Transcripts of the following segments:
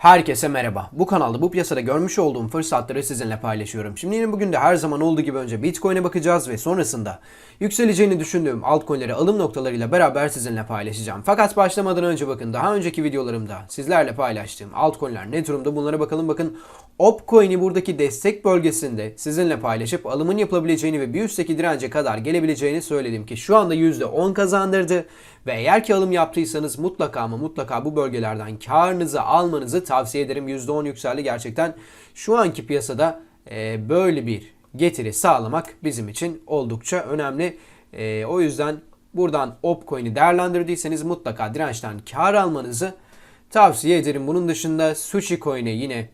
Herkese merhaba. Bu kanalda bu piyasada görmüş olduğum fırsatları sizinle paylaşıyorum. Şimdi yine bugün de her zaman olduğu gibi önce Bitcoin'e bakacağız ve sonrasında yükseleceğini düşündüğüm altcoin'leri alım noktalarıyla beraber sizinle paylaşacağım. Fakat başlamadan önce bakın daha önceki videolarımda sizlerle paylaştığım altcoin'ler ne durumda bunlara bakalım. Bakın Opcoin'i buradaki destek bölgesinde sizinle paylaşıp alımın yapılabileceğini ve bir üstteki dirence kadar gelebileceğini söyledim ki şu anda %10 kazandırdı. Ve eğer ki alım yaptıysanız mutlaka ama mutlaka bu bölgelerden karınızı almanızı tavsiye ederim. %10 yükseldi gerçekten. Şu anki piyasada e, böyle bir getiri sağlamak bizim için oldukça önemli. E, o yüzden buradan Opcoin'i değerlendirdiyseniz mutlaka dirençten kar almanızı tavsiye ederim. Bunun dışında Sushi Coin'e yine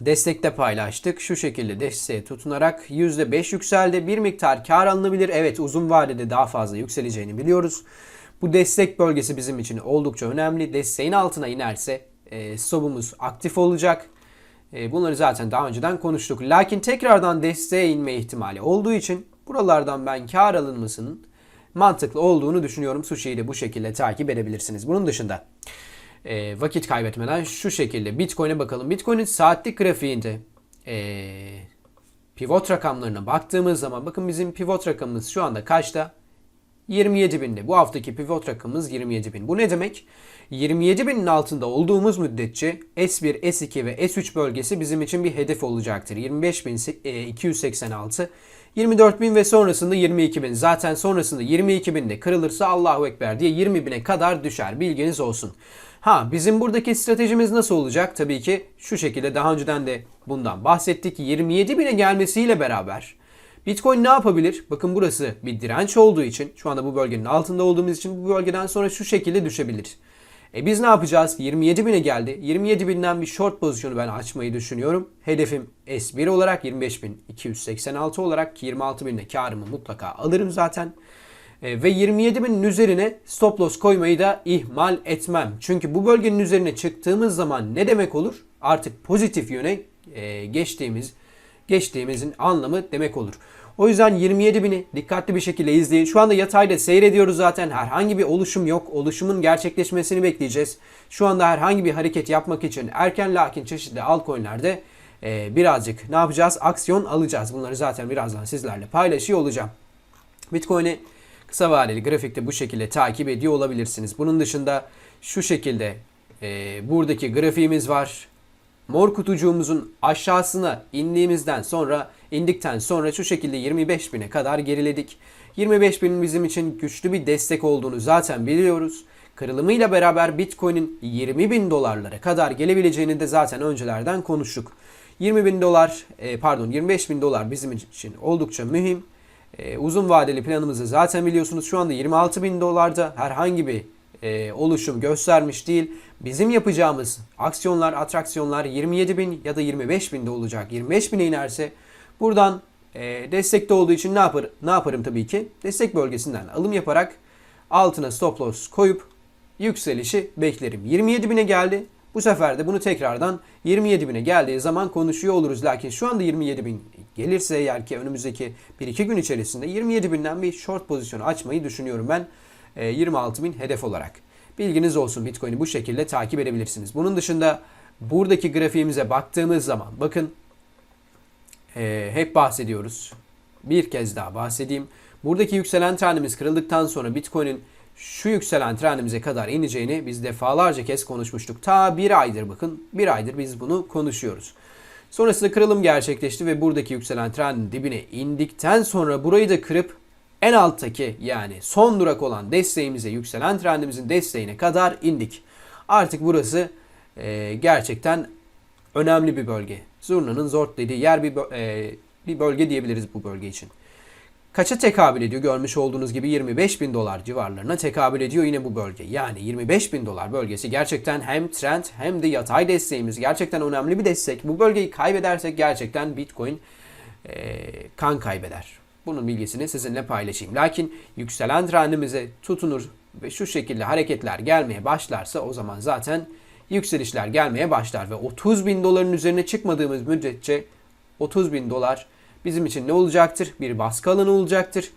Destekte paylaştık. Şu şekilde desteğe tutunarak %5 yükseldi. Bir miktar kar alınabilir. Evet uzun vadede daha fazla yükseleceğini biliyoruz. Bu destek bölgesi bizim için oldukça önemli. Desteğin altına inerse e, stopumuz aktif olacak. E, bunları zaten daha önceden konuştuk. Lakin tekrardan desteğe inme ihtimali olduğu için buralardan ben kar alınmasının mantıklı olduğunu düşünüyorum. Sushi'yi de bu şekilde takip edebilirsiniz. Bunun dışında e, vakit kaybetmeden şu şekilde Bitcoin'e bakalım. Bitcoin'in saatlik grafiğinde e, pivot rakamlarına baktığımız zaman bakın bizim pivot rakamımız şu anda kaçta? 27 binde. Bu haftaki pivot rakamımız 27 bin. Bu ne demek? 27 binin altında olduğumuz müddetçe S1, S2 ve S3 bölgesi bizim için bir hedef olacaktır. 25.286, 24 bin ve sonrasında 22 bin. Zaten sonrasında 22 binde kırılırsa Allahu Ekber diye 20 bine kadar düşer. Bilginiz olsun. Ha bizim buradaki stratejimiz nasıl olacak? Tabii ki şu şekilde daha önceden de bundan bahsettik. 27 bine gelmesiyle beraber Bitcoin ne yapabilir? Bakın burası bir direnç olduğu için şu anda bu bölgenin altında olduğumuz için bu bölgeden sonra şu şekilde düşebilir. E biz ne yapacağız? 27 bine geldi. 27 binden bir short pozisyonu ben açmayı düşünüyorum. Hedefim S1 olarak 25.286 olarak ki 26 binde karımı mutlaka alırım zaten. E, ve 27 binin üzerine stop loss koymayı da ihmal etmem. Çünkü bu bölgenin üzerine çıktığımız zaman ne demek olur? Artık pozitif yöne e, geçtiğimiz geçtiğimizin anlamı demek olur. O yüzden 27 bini dikkatli bir şekilde izleyin. Şu anda yatayda seyrediyoruz zaten. Herhangi bir oluşum yok. Oluşumun gerçekleşmesini bekleyeceğiz. Şu anda herhangi bir hareket yapmak için erken lakin çeşitli altcoin'lerde e, birazcık ne yapacağız? Aksiyon alacağız. Bunları zaten birazdan sizlerle paylaşıyor olacağım. Bitcoin'i kısa vadeli grafikte bu şekilde takip ediyor olabilirsiniz. Bunun dışında şu şekilde e, buradaki grafiğimiz var. Mor kutucuğumuzun aşağısına indiğimizden sonra indikten sonra şu şekilde 25 bine kadar geriledik. 25 binin bizim için güçlü bir destek olduğunu zaten biliyoruz. Kırılımıyla beraber Bitcoin'in 20 bin dolarlara kadar gelebileceğini de zaten öncelerden konuştuk. 20 bin dolar e, pardon 25 bin dolar bizim için oldukça mühim. E, uzun vadeli planımızı zaten biliyorsunuz şu anda 26 bin dolarda herhangi bir e, oluşum göstermiş değil. Bizim yapacağımız aksiyonlar, atraksiyonlar 27 bin ya da 25 binde olacak. 25 bine inerse buradan e, destekte olduğu için ne, yapar, ne yaparım tabii ki? Destek bölgesinden alım yaparak altına stop loss koyup yükselişi beklerim. 27 bine geldi. Bu sefer de bunu tekrardan 27 bine geldiği zaman konuşuyor oluruz. Lakin şu anda 27 bin gelirse eğer ki önümüzdeki 1-2 gün içerisinde 27 binden bir short pozisyonu açmayı düşünüyorum ben. 26 bin hedef olarak. Bilginiz olsun Bitcoin'i bu şekilde takip edebilirsiniz. Bunun dışında buradaki grafiğimize baktığımız zaman bakın e, hep bahsediyoruz. Bir kez daha bahsedeyim. Buradaki yükselen trendimiz kırıldıktan sonra Bitcoin'in şu yükselen trendimize kadar ineceğini biz defalarca kez konuşmuştuk. Ta bir aydır bakın bir aydır biz bunu konuşuyoruz. Sonrasında kırılım gerçekleşti ve buradaki yükselen trendin dibine indikten sonra burayı da kırıp en alttaki yani son durak olan desteğimize yükselen trendimizin desteğine kadar indik. Artık burası e, gerçekten önemli bir bölge. Zurna'nın zort dediği yer bir, e, bir bölge diyebiliriz bu bölge için. Kaça tekabül ediyor? Görmüş olduğunuz gibi 25 bin dolar civarlarına tekabül ediyor yine bu bölge. Yani 25 bin dolar bölgesi gerçekten hem trend hem de yatay desteğimiz gerçekten önemli bir destek. Bu bölgeyi kaybedersek gerçekten Bitcoin e, kan kaybeder. Bunun bilgisini sizinle paylaşayım. Lakin yükselen trendimize tutunur ve şu şekilde hareketler gelmeye başlarsa o zaman zaten yükselişler gelmeye başlar ve 30 bin doların üzerine çıkmadığımız müddetçe 30 bin dolar bizim için ne olacaktır? Bir baskı alanı olacaktır.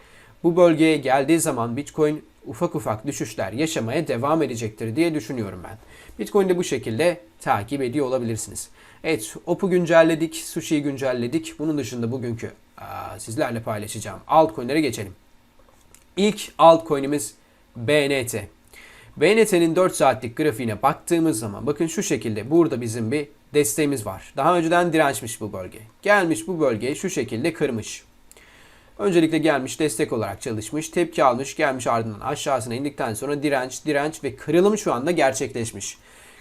Bu bölgeye geldiği zaman Bitcoin ufak ufak düşüşler yaşamaya devam edecektir diye düşünüyorum ben. Bitcoin'i de bu şekilde takip ediyor olabilirsiniz. Evet, OP'u güncelledik, Sushi'yi güncelledik. Bunun dışında bugünkü sizlerle paylaşacağım altcoin'lere geçelim. İlk altcoin'imiz BNT. BNT'nin 4 saatlik grafiğine baktığımız zaman bakın şu şekilde burada bizim bir desteğimiz var. Daha önceden dirençmiş bu bölge. Gelmiş bu bölgeyi şu şekilde kırmış. Öncelikle gelmiş destek olarak çalışmış, tepki almış, gelmiş ardından aşağısına indikten sonra direnç, direnç ve kırılım şu anda gerçekleşmiş.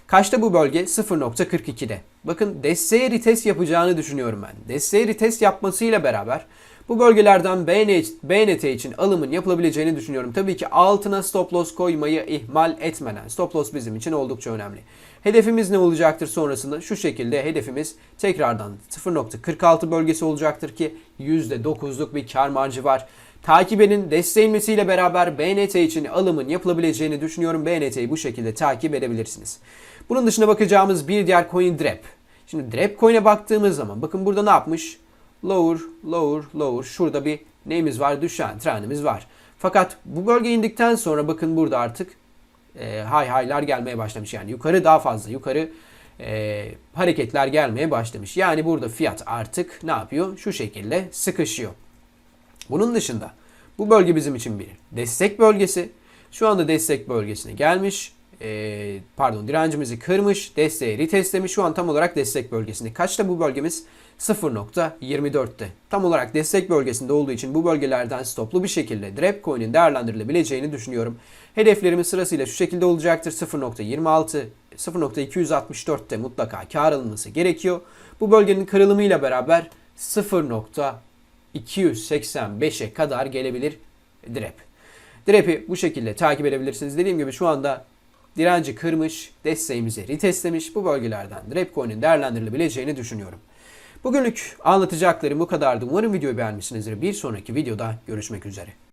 Kaçta bu bölge? 0.42'de. Bakın desteğe retest yapacağını düşünüyorum ben. Desteğe retest yapmasıyla beraber bu bölgelerden BNT, için alımın yapılabileceğini düşünüyorum. Tabii ki altına stop loss koymayı ihmal etmeden. Stop loss bizim için oldukça önemli. Hedefimiz ne olacaktır sonrasında? Şu şekilde hedefimiz tekrardan 0.46 bölgesi olacaktır ki %9'luk bir kar marjı var. Takip edin. Desteğinmesiyle beraber BNT için alımın yapılabileceğini düşünüyorum. BNT'yi bu şekilde takip edebilirsiniz. Bunun dışında bakacağımız bir diğer coin DREP. Şimdi DREP coin'e baktığımız zaman bakın burada ne yapmış? Lower, lower, lower. Şurada bir neyimiz var? Düşen trendimiz var. Fakat bu bölge indikten sonra bakın burada artık e, high high'lar gelmeye başlamış. Yani yukarı daha fazla yukarı e, hareketler gelmeye başlamış. Yani burada fiyat artık ne yapıyor? Şu şekilde sıkışıyor. Bunun dışında bu bölge bizim için bir destek bölgesi. Şu anda destek bölgesine gelmiş. Ee, pardon direncimizi kırmış. Desteği retestlemiş. Şu an tam olarak destek bölgesinde. Kaçta bu bölgemiz? 0.24'te. Tam olarak destek bölgesinde olduğu için bu bölgelerden stoplu bir şekilde Drep Coin'in değerlendirilebileceğini düşünüyorum. Hedeflerimiz sırasıyla şu şekilde olacaktır. 0.26, 0.264'te mutlaka kar alınması gerekiyor. Bu bölgenin kırılımıyla beraber 0.285'e kadar gelebilir Drep. Drep'i bu şekilde takip edebilirsiniz. Dediğim gibi şu anda direnci kırmış, desteğimizi retestlemiş. Bu bölgelerden Drep Coin'in değerlendirilebileceğini düşünüyorum. Bugünlük anlatacaklarım bu kadardı. Umarım videoyu beğenmişsinizdir. Bir sonraki videoda görüşmek üzere.